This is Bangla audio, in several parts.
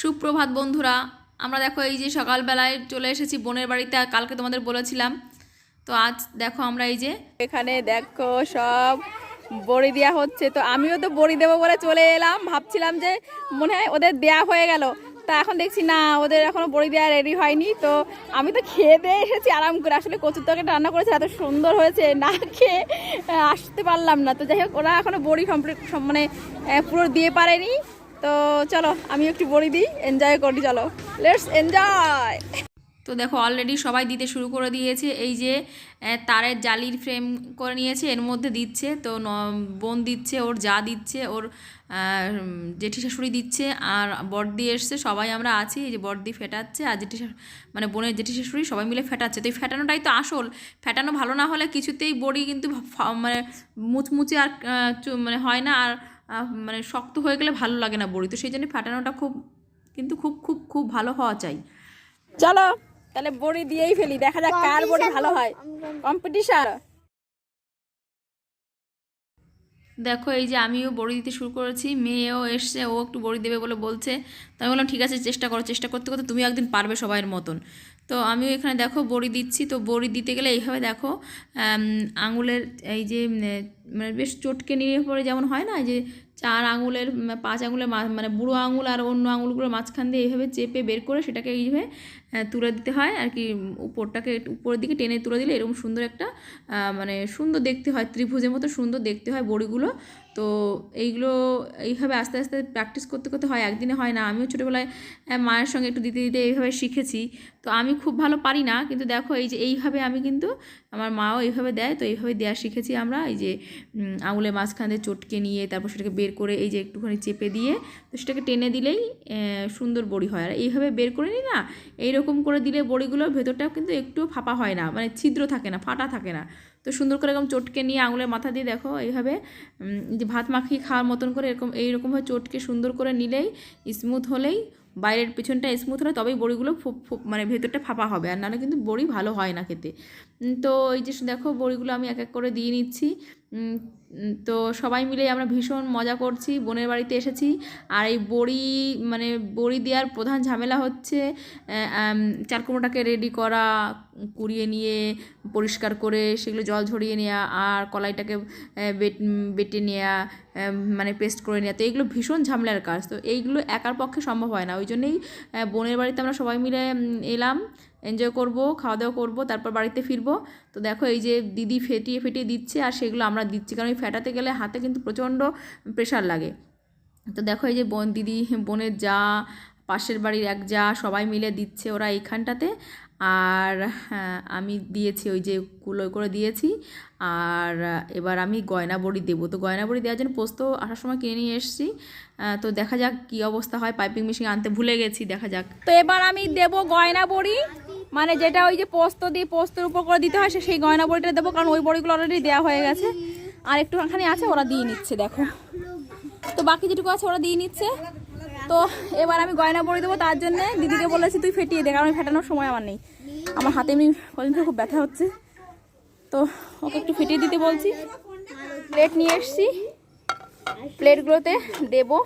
সুপ্রভাত বন্ধুরা, আমরা দেখো এই যে সকালবেলায় চলে এসেছি বোনের বাড়িতে কালকে তোমাদের বলেছিলাম। তো আজ দেখো আমরা এই যে এখানে দেখো সব বড়ি দেওয়া হচ্ছে। তো আমিও তো বড়ি দেবো বলে চলে এলাম। ভাবছিলাম যে মনে হয় ওদের দেয়া হয়ে গেল। তা এখন দেখছি না, ওদের এখনও বড়ি দেওয়া রেডি হয়নি। তো আমি তো খেয়ে দিয়ে এসেছি আরাম করে। আসলে কচুর তরকারি রান্না করেছে, এত সুন্দর হয়েছে, না খেয়ে আসতে পারলাম না। তো যাই হোক, ওরা এখনও বড়ি কমপ্লিট মানে পুরো দিয়ে পারেনি। তো চলো আমি একটু বড়ি দিই এনজয় করি, চলো। লেটস এনজয় তো দেখো অলরেডি সবাই দিতে শুরু করে দিয়েছে। এই যে তারের জালির ফ্রেম করে নিয়েছে, এর মধ্যে দিচ্ছে। তো বোন দিচ্ছে, ওর যা দিচ্ছে, ওর জেঠি শাশুড়ি দিচ্ছে, আর বড়দি এসছে, সবাই আমরা আছি। এই যে বড়দি ফেটাচ্ছে, আর জেঠি মানে বোনের জেঠি শাশুড়ি সবাই মিলে ফেটাচ্ছে। তো এই ফেটানোটাই তো আসল। ফেটানো ভালো না হলে কিছুতেই বড়ি কিন্তু মানে মুচমুচে আর মানে হয় না। আর মানে শক্ত হয়ে গেলে ভালো লাগে না বড়ি তো সেই জন্য ফাটানোটা খুব কিন্তু খুব খুব খুব ভালো হওয়া চাই। চলো তাহলে বড়ি দিয়েই ফেলি। দেখা যাক কার বড়ি ভালো হয়। কম্পিটিশন দেখো এই যে আমিও বড়ি দিতে শুরু করেছি। মেয়েও এসছে ও একটু বড়ি দেবে বলে বলছে। তো আমি বললাম ঠিক আছে চেষ্টা করো চেষ্টা করতে করতে তুমি একদিন পারবে সবাইয়ের মতন। তো আমিও এখানে দেখো বড়ি দিচ্ছি। তো বড়ি দিতে গেলে এইভাবে দেখো আঙুলের এই যে মানে বেশ চটকে নিয়ে পরে যেমন হয় না যে চার আঙুলের পাঁচ আঙুলের মানে বুড়ো আঙুল আর অন্য আঙুলগুলোর মাঝখান দিয়ে এইভাবে চেপে বের করে সেটাকে এইভাবে তুলে দিতে হয়। আর কি, উপরটাকে উপরের দিকে টেনে তুলে দিলে এরকম সুন্দর একটা মানে সুন্দর দেখতে হয়, ত্রিভুজের মতো সুন্দর দেখতে হয় বড়িগুলো। তো এইগুলো এইভাবে আস্তে আস্তে প্র্যাকটিস করতে করতে হয় একদিনে হয় না। আমিও ছোটোবেলায় মায়ের সঙ্গে একটু দিতে দিতে এইভাবে শিখেছি। তো আমি খুব ভালো পারি না কিন্তু দেখো এই যে এইভাবে আমি কিন্তু আমার মাও এইভাবে দেয় তো এইভাবে দেওয়া শিখেছি আমরা। এই যে উম, আঙুলের মাঝখান দিয়ে চটকে নিয়ে তারপর সেটাকে বের করে এই যে একটুখানি চেপে দিয়ে তো সেটাকে টেনে দিলেই সুন্দর বড়ি হয়। আর এইভাবে বের করে নিই না এইরকম করে দিলে বড়িগুলোর ভেতরটাও কিন্তু একটুও ফাঁপা হয় না মানে ছিদ্র থাকে না ফাটা থাকে না। তো সুন্দর করে এরকম চটকে নিয়ে আঙুলের মাথা দিয়ে দেখো, এইভাবে যে ভাত মাখিয়ে খাওয়ার মতন করে এরকম এইরকমভাবে চটকে সুন্দর করে নিলেই স্মুথ হলেই বাইরের পিছনটা স্মুথ হলে তবেই বড়িগুলো মানে ভেতরটা ফাঁপা হবে। আর নাহলে কিন্তু বড়ি ভালো হয় না খেতে। তো এই যে দেখো বড়িগুলো আমি এক এক করে দিয়ে নিচ্ছি। তো সবাই মিলে আমরা ভীষণ মজা করছি বোনের বাড়িতে এসেছি। আর এই বড়ি মানে বড়ি দেওয়ার প্রধান ঝামেলা হচ্ছে আম, রেডি করা কুড়িয়ে নিয়ে পরিষ্কার করে সেগুলো জল ঝরিয়ে নেওয়া আর কলাইটাকে বেটে নেওয়া মানে পেস্ট করে নেওয়া তো এইগুলো ভীষণ ঝামেলার কাজ। তো এইগুলো একার পক্ষে সম্ভব হয় না। ওই জন্যেই বোনের বাড়িতে আমরা সবাই মিলে এলাম। এনজয় করব খাওয়া দাওয়া করব তারপর বাড়িতে ফিরবো। তো দেখো এই যে দিদি ফেটিয়ে ফেটিয়ে দিচ্ছে আর সেগুলো আমরা দিচ্ছি। কারণ এই ফেটাতে গেলে হাতে কিন্তু প্রচণ্ড প্রেশার লাগে। তো দেখো এই যে বোন দিদি বোনের যা পাশের বাড়ির এক যা সবাই মিলে দিচ্ছে ওরা এইখানটাতে। আর হ্যাঁ, আমি দিয়েছি ওই যে কুলোয় করে দিয়েছি। আর এবার আমি গয়না বড়ি দেবো। তো গয়না বড়ি দেওয়ার জন্য পোস্ত আসার সময় কিনে নিয়ে এসেছি। তো দেখা যাক কী অবস্থা হয়। পাইপিং মেশিন আনতে ভুলে গেছি দেখা যাক। তো এবার আমি দেব গয়না বড়ি মানে যেটা ওই যে পোস্ত দিয়ে পোস্তের উপর করে দিতে হয় সেই গয়না বড়িটা দেবো, কারণ ওই বড়িগুলো অলরেডি দেওয়া হয়ে গেছে। আর একটুখানি আছে, ওরা দিয়ে নিচ্ছে, দেখো। তো বাকি যেটুকু আছে, ওরা দিয়ে নিচ্ছে। তো এবার আমি গয়না বড়ি দেবো, তার জন্য দিদিকে বলেছি, তুই ফেটিয়ে দে, কারণ ফেটানোর সময় আমার নেই। আমার হাতে এমনি কদিন খুব ব্যথা হচ্ছে। তো ওকে একটু ফেটিয়ে দিতে বলছি। প্লেট নিয়ে এসছি। প্লেটগুলোতে দেবো।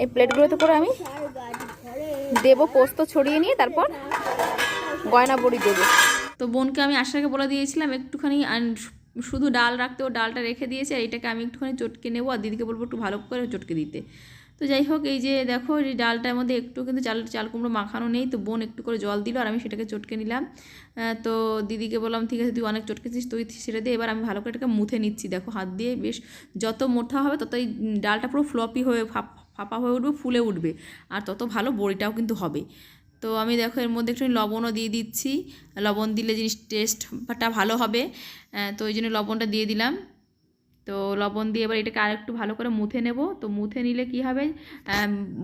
এই প্লেটগুলোতে করে আমি দেবো পোস্ত ছড়িয়ে নিয়ে, তারপর গয়না বড়ি দেবো। তো বোনকে আমি আশাকে বলে দিয়েছিলাম একটুখানি শুধু ডাল রাখতে ও ডালটা রেখে দিয়েছে, আর এটাকে আমি একটুখানি চটকে নেব, আর দিদিকে বলব একটু ভালো করে চটকে দিতে। তো যাই হোক, এই যে দেখো, এই ডালটার মধ্যে একটু কিন্তু চাল চাল কুমড়ো মাখানো নেই, তো বোন একটু করে জল দিল, আর আমি সেটাকে চটকে নিলাম। তো দিদিকে বললাম, ঠিক আছে, তুই অনেক চটকেছিস, তুই সেটা দিয়ে এবার আমি ভালো করে এটাকে মুথে নিচ্ছি। দেখো, হাত দিয়ে বেশ যত মোটা হবে তত এই ডালটা পুরো ফ্লপি হয়ে ফাঁপা হয়ে উঠবে, ফুলে উঠবে, আর তত ভালো বড়িটাও কিন্তু হবে। তো আমি দেখো এর মধ্যে একটু লবণও দিয়ে দিচ্ছি। লবণ দিলে জিনিস টেস্টটা ভালো হবে। তো ওই জন্য লবণটা দিয়ে দিলাম। তো লবণ দিয়ে এবার এটাকে আরেকটু ভালো করে মুথে নেব। তো মুথে নিলে কি হবে?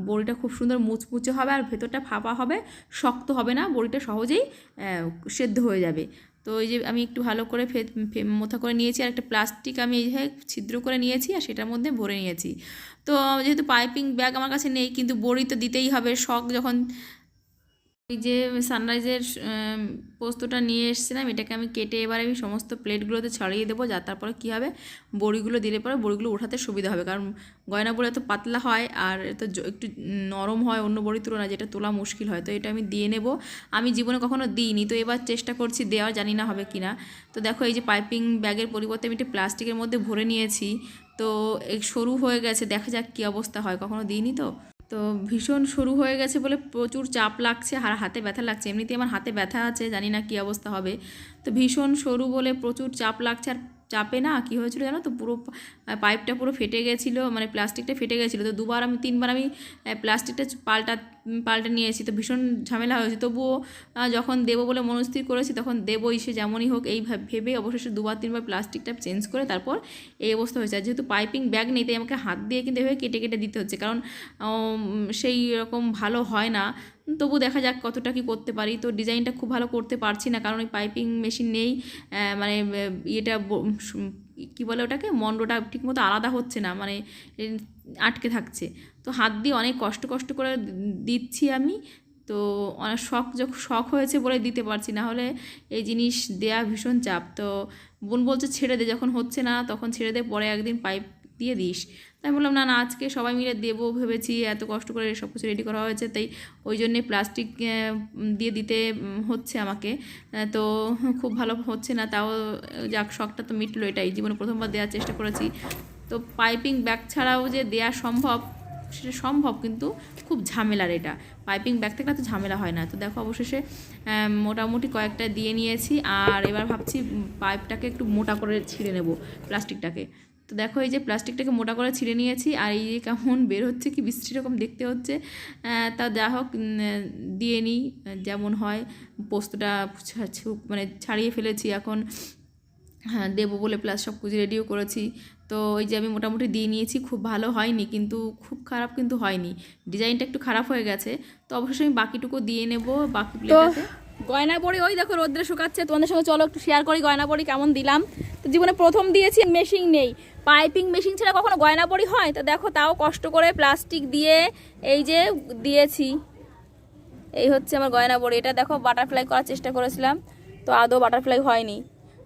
বড়িটা খুব সুন্দর মুচমুচে হবে আর ভেতরটা ফাঁপা হবে, শক্ত হবে না। বড়িটা সহজেই সেদ্ধ হয়ে যাবে। তো এই যে আমি একটু ভালো করে ফে মোথা করে নিয়েছি আর একটা প্লাস্টিক আমি এইভাবে ছিদ্র করে নিয়েছি আর সেটার মধ্যে ভরে নিয়েছি। তো যেহেতু পাইপিং ব্যাগ আমার কাছে নেই, কিন্তু বড়ি তো দিতেই হবে। শখ যখন এই যে সানরাইজের পোস্তটা নিয়ে এসেছিলাম, এটাকে আমি কেটে এবার আমি সমস্ত প্লেটগুলোতে ছড়িয়ে দেবো, যা তারপরে কী হবে, বড়িগুলো দিলে পরে বড়িগুলো ওঠাতে সুবিধা হবে, কারণ গয়না এত পাতলা হয় আর এত একটু নরম হয় অন্য বড়ির তুলনায়, যেটা তোলা মুশকিল হয়, তো এটা আমি দিয়ে নেব। আমি জীবনে কখনো দিইনি, তো এবার চেষ্টা করছি দেওয়া জানি না হবে কি না তো দেখো, এই যে পাইপিং ব্যাগের পরিবর্তে আমি একটা প্লাস্টিকের মধ্যে ভরে নিয়েছি, তো সরু হয়ে গেছে, দেখা যাক কী অবস্থা হয়, কখনো দিইনি তো? তো ভীষণ শুরু হয়ে গেছে বলে প্রচুর চাপ লাগছে, আর হাতে ব্যথা লাগছে। এমনিতেই আমার হাতে ব্যথা আছে, জানি না কী অবস্থা হবে। তো ভীষণ সরু বলে প্রচুর চাপ লাগছে, আর চাপে না কী হয়েছিল জানো তো? পুরো পাইপটা পুরো ফেটে গেছিল মানে প্লাস্টিকটা ফেটে গেছিল। তো দুবার আমি, তিনবার আমি প্লাস্টিকটা পাল্টা পাল্টে নিয়েছি তো ভীষণ ঝামেলা হয়েছে। তবুও যখন দেবো বলে মনস্থির করেছি, তখন দেবোই সে যেমনই হোক এই ভাব- অবশেষে দুবার তিনবার প্লাস্টিকটা চেঞ্জ করে তারপর এই অবস্থা হয়েছে। আর যেহেতু পাইপিং ব্যাগ নেই, তাই আমাকে হাত দিয়ে কিন্তু এভাবে কেটে কেটে দিতে হচ্ছে। কারণ সেই রকম ভালো হয় না। তবু দেখা যাক কতটা কি করতে পারি। তো ডিজাইনটা খুব ভালো করতে পারছি না, কারণ ওই পাইপিং মেশিন নেই। মানে ইয়েটা কি বলে ওটাকে? মন্ডটা ঠিকমতো আলাদা হচ্ছে না মানে আটকে থাকছে। তো হাত দিয়ে অনেক কষ্ট কষ্ট করে দিচ্ছি আমি। তো অনেক শখ যখন শখ হয়েছে বলে দিতে পারছি। না হলে এই জিনিস দেয়া ভীষণ চাপ। তো বোন বলছে, ছেড়ে দে। যখন হচ্ছে না, তখন ছেড়ে দে, পরে একদিন পাইপ দিয়ে দিস। তাই বললাম, না না, আজকে সবাই মিলে দেবো। ভেবেছি এত কষ্ট করে সব কিছু রেডি করা হয়েছে। তাই ওই জন্যে প্লাস্টিক দিয়ে দিতে হচ্ছে আমাকে। তো খুব ভালো হচ্ছে না, তাও যাক, শখটা তো মিটলো এটাই। জীবনে প্রথমবার দেওয়ার চেষ্টা করেছি। তো পাইপিং ব্যাগ ছাড়াও যে দেওয়া সম্ভব সেটা সম্ভব, কিন্তু খুব ঝামেলার এটা। পাইপিং ব্যাগ থেকে তো ঝামেলা হয় না। তো দেখো অবশেষে মোটামুটি কয়েকটা দিয়ে নিয়েছি, আর এবার ভাবছি পাইপটাকে একটু মোটা করে ছিঁড়ে নেব প্লাস্টিকটাকে। তো দেখো এই যে প্লাস্টিকটাকে মোটা করে ছিঁড়ে নিয়েছি, আর এই যে কেমন বের হচ্ছে, কি বৃষ্টি রকম দেখতে হচ্ছে। তা যা হোক দিয়ে নিই, যেমন হয়। পোস্তটা মানে ছাড়িয়ে ফেলেছি এখন। হ্যাঁ দেবো বলে প্লাস সব কিছু রেডিও করেছি। তো ওই যে আমি মোটামুটি দিয়ে নিয়েছি, খুব ভালো হয়নি, কিন্তু খুব খারাপ কিন্তু হয়নি। ডিজাইনটা একটু খারাপ হয়ে গেছে, তো অবশ্যই আমি বাকিটুকু দিয়ে নেব বাকি তো গয়না বড়ি ওই দেখো রোদ্রে শুকাচ্ছে, তোমাদের সঙ্গে চলো একটু শেয়ার করি গয়না বড়ি কেমন দিলাম। তো জীবনে প্রথম দিয়েছি মেশিন নেই। পাইপিং মেশিন ছাড়া কখনো গয়না বড়ি হয়? তো দেখো তাও কষ্ট করে প্লাস্টিক দিয়ে এই যে দিয়েছি। এই হচ্ছে আমার গয়না বড়ি এটা দেখো বাটারফ্লাই করার চেষ্টা করেছিলাম, তো আদৌ বাটারফ্লাই হয়নি।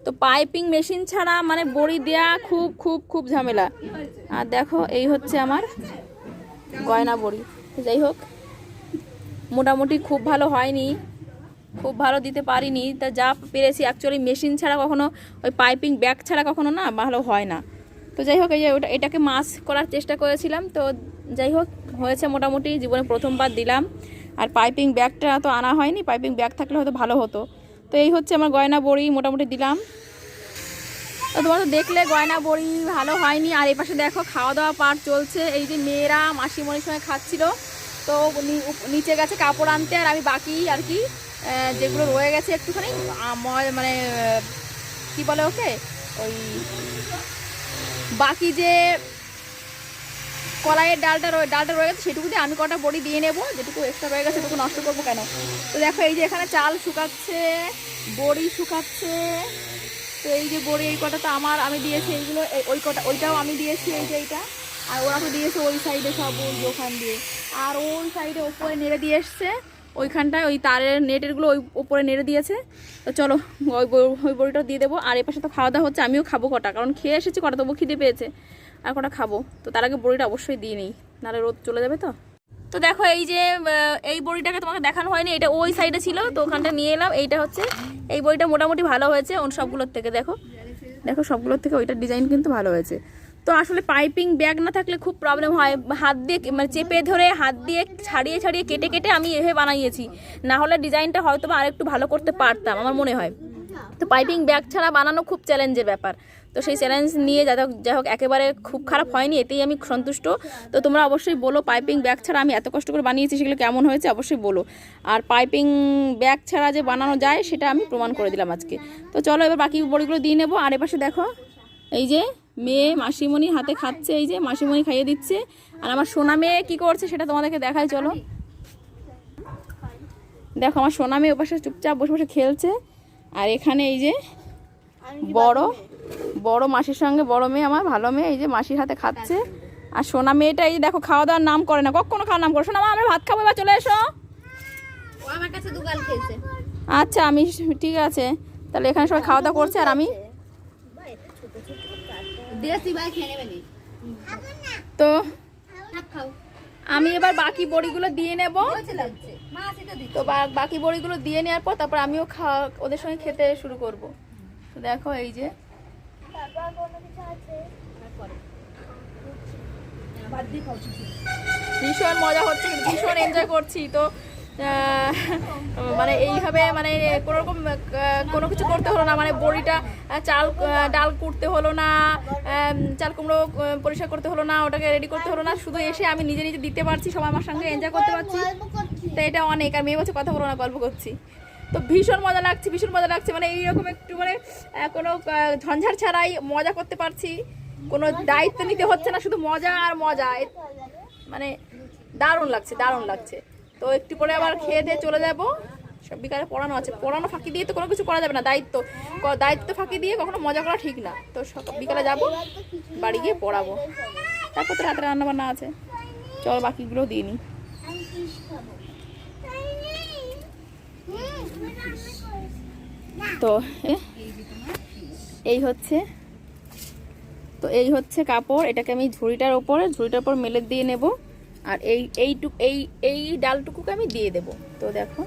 তো পাইপিং মেশিন ছাড়া মানে বড়ি দেয়া খুব খুব খুব ঝামেলা। আর দেখো, এই হচ্ছে আমার গয়না বড়ি। যাই হোক, মোটামুটি খুব ভালো হয়নি, খুব ভালো দিতে পারিনি। তা যা পেরেছি অ্যাকচুয়ালি মেশিন ছাড়া কখনো, ওই পাইপিং ব্যাগ ছাড়া কখনো না ভালো হয় না। তো যাই হোক, এই যে ওটা, এটাকে মাস করার চেষ্টা করেছিলাম। তো যাই হোক, হয়েছে মোটামুটি, জীবনে প্রথমবার দিলাম। আর পাইপিং ব্যাগটা তো আনা হয়নি, পাইপিং ব্যাগ থাকলে হয়তো ভালো হতো। তো এই হচ্ছে আমার গয়না বড়ি, মোটামুটি দিলাম। তো তোমরা তো দেখলে গয়না বড়ি ভালো হয়নি। আর এই পাশে দেখো খাওয়া দাওয়া পার চলছে। এই যে মেয়েরা মাসিমণির সঙ্গে খাচ্ছিল, তো নিচে গেছে কাপড় আনতে। আর আমি বাকি আর কি যেগুলো রয়ে গেছে একটুখানি মানে কি বলে ওকে? ওই বাকি যে কলাইয়ের ডালটা রয়ে ডালটা রয়ে গেছে সেটুকু দিয়ে আমি কটা বড়ি দিয়ে নেব, যেটুকু এক্সট্রা রয়ে গেছে সেটুকু নষ্ট করব কেন? তো দেখো এই যে এখানে চাল শুকাচ্ছে, বড়ি শুকাচ্ছে, তো এই যে বড়ি, এই কটা তো আমার, আমি দিয়েছি এইগুলো ওই কটা ওইটাও আমি দিয়েছি, এই যে এইটা। আর ওরা তো দিয়েছে ওই সাইডে সব, ওই ওখান দিয়ে। আর ওই সাইডে ওপরে নেড়ে দিয়ে এসছে, ওইখানটায় ওই তারের নেটেরগুলো ওই ওপরে নেড়ে দিয়েছে। তো চলো, ওই ওই বড়িটা দিয়ে দেবো। আর এ পাশে তো খাওয়া দাওয়া হচ্ছে, আমিও খাব কটা, কারণ খেয়ে এসেছি, কটা তবু খিদে পেয়েছে। আর কটা খাব? তো তার আগে বড়িটা অবশ্যই দিয়ে নিই, নাহলে রোদ চলে যাবে তো। তো দেখো এই যে এই বড়িটাকে তোমাকে দেখানো হয়নি, এটা ওই সাইডে ছিল, তো ওখানটা নিয়ে এলাম, এইটা হচ্ছে, এই বড়িটা মোটামুটি ভালো হয়েছে অন্য সবগুলোর থেকে, দেখো। দেখো সবগুলোর থেকে ওইটার ডিজাইন কিন্তু ভালো হয়েছে। তো আসলে পাইপিং ব্যাগ না থাকলে খুব প্রবলেম হয়, হাত দিয়ে মানে চেপে ধরে হাত দিয়ে ছাড়িয়ে ছাড়িয়ে কেটে কেটে আমি এভাবে বানাইয়েছি না হলে ডিজাইনটা হয়তো বা আরেকটু ভালো করতে পারতাম, আমার মনে হয়। তো পাইপিং ব্যাগ ছাড়া বানানো খুব চ্যালেঞ্জের ব্যাপার। তো সেই চ্যালেঞ্জ নিয়ে যাই হোক যাই হোক, একেবারে খুব খারাপ হয়নি, এতেই আমি সন্তুষ্ট। তো তোমরা অবশ্যই বলো পাইপিং ব্যাগ ছাড়া আমি এত কষ্ট করে বানিয়েছি, সেগুলো কেমন হয়েছে অবশ্যই বলো। আর পাইপিং ব্যাগ ছাড়া যে বানানো যায়, সেটা আমি প্রমাণ করে দিলাম আজকে। তো চলো এবার বাকি বড়িগুলো দিয়ে নেব, আর এপাশে দেখো, এই যে মেয়ে মাসিমণি হাতে খাচ্ছে, এই যে মাসিমণি খাইয়ে দিচ্ছে। আর আমার সোনা মেয়ে কী করছে সেটা তোমাদেরকে দেখায় চলো। দেখো আমার সোনা মেয়ে ওপাশে চুপচাপ বসে বসে খেলছে, আর এখানে এই যে বড় বড় মাসির সঙ্গে বড় মেয়ে আমার ভালো মেয়ে এই যে মাসির হাতে খাচ্ছে। আর সোনা মেয়েটা এই দেখো খাওয়া দাওয়ার নাম করে না কখনো খাওয়া নাম করে। সোনা মা আমরা ভাত খাব এবার চলে এসো। আমার কাছে দুগাল খেয়েছে। আচ্ছা আমি ঠিক আছে। তাহলে এখানে সবাই খাওয়া দাওয়া করছে আর আমি তো আমি এবার বাকি বড়িগুলো দিয়ে নেব। তো বাকি বড়িগুলো দিয়ে নেওয়ার পর তারপর আমিও খাওয়া ওদের সঙ্গে খেতে শুরু করব। তো দেখো এই যে। ভীষণ মজা হচ্ছে ভীষণ এনজয় করছি তো। মানে এইভাবে মানে কোনো রকম কোনো কিছু করতে হলো না মানে বড়িটা চাল ডাল কুটতে হলো না চাল কুমড়ো পরিষ্কার করতে হলো না ওটাকে রেডি করতে হলো না শুধু এসে আমি নিজে নিজে দিতে পারছি সবাই আমার সঙ্গে এনজয় করতে পারছি। তো এটা অনেক আর মেয়ে বলছে কথা বলো না গল্প করছি। তো ভীষণ মজা লাগছে ভীষণ মজা লাগছে। মানে এইরকম একটু মানে কোনো আহ, ঝঞ্ঝাট ছাড়াই মজা করতে পারছি। কোনো দায়িত্ব নিতে হচ্ছে না শুধু মজা আর মজা। মানে দারুণ লাগছে দারুণ লাগছে। তো একটু পরে আবার খেয়ে দিয়ে চলে যাব। সব বিকালে পড়ানো আছে। পড়ানো ফাঁকি দিয়ে তো কোনো কিছু করা যাবে না দায়িত্ব। দায়িত্ব ফাঁকি দিয়ে কখনো মজা করা ঠিক না। তো সকাল বিকালে যাব বাড়ি গিয়ে পড়াবো। তারপর তো রাতে রান্না বান্না আছে। চল বাকিগুলো দিয়ে নিই তো এই হচ্ছে তো এই হচ্ছে কাপড় এটাকে আমি ঝুড়িটার ওপরে ঝুড়িটার ওপর মেলে দিয়ে নেব আর এই এইটুকু এই এই ডালটুকুকে আমি দিয়ে দেব। তো দেখো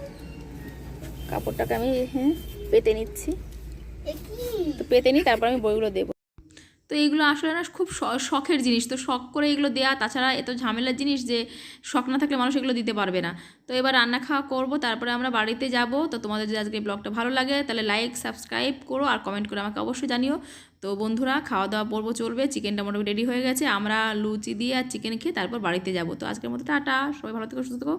কাপড়টাকে আমি হ্যাঁ পেতে নিচ্ছি। তো পেতে নিই তারপর আমি বইগুলো দেবো। তো এইগুলো আসলে না খুব শখের জিনিস। তো শখ করে এগুলো দেয়া, তাছাড়া এত ঝামেলার জিনিস যে শখ না থাকলে মানুষ এগুলো দিতে পারবে না। তো এবার রান্না খাওয়া করব, তারপরে আমরা বাড়িতে যাব। তো তোমাদের যদি আজকে ব্লগটা ভালো লাগে, তাহলে লাইক সাবস্ক্রাইব করো আর কমেন্ট করে আমাকে অবশ্যই জানিও। তো বন্ধুরা খাওয়া দাওয়া পর্ব চলবে চিকেনটা মোটামুটি রেডি হয়ে গেছে। আমরা লুচি দিয়ে আর চিকেন খেয়ে তারপর বাড়িতে যাব। তো আজকের মতো টাটা, সবাই ভালো থেকো, সুস্থ থেকো।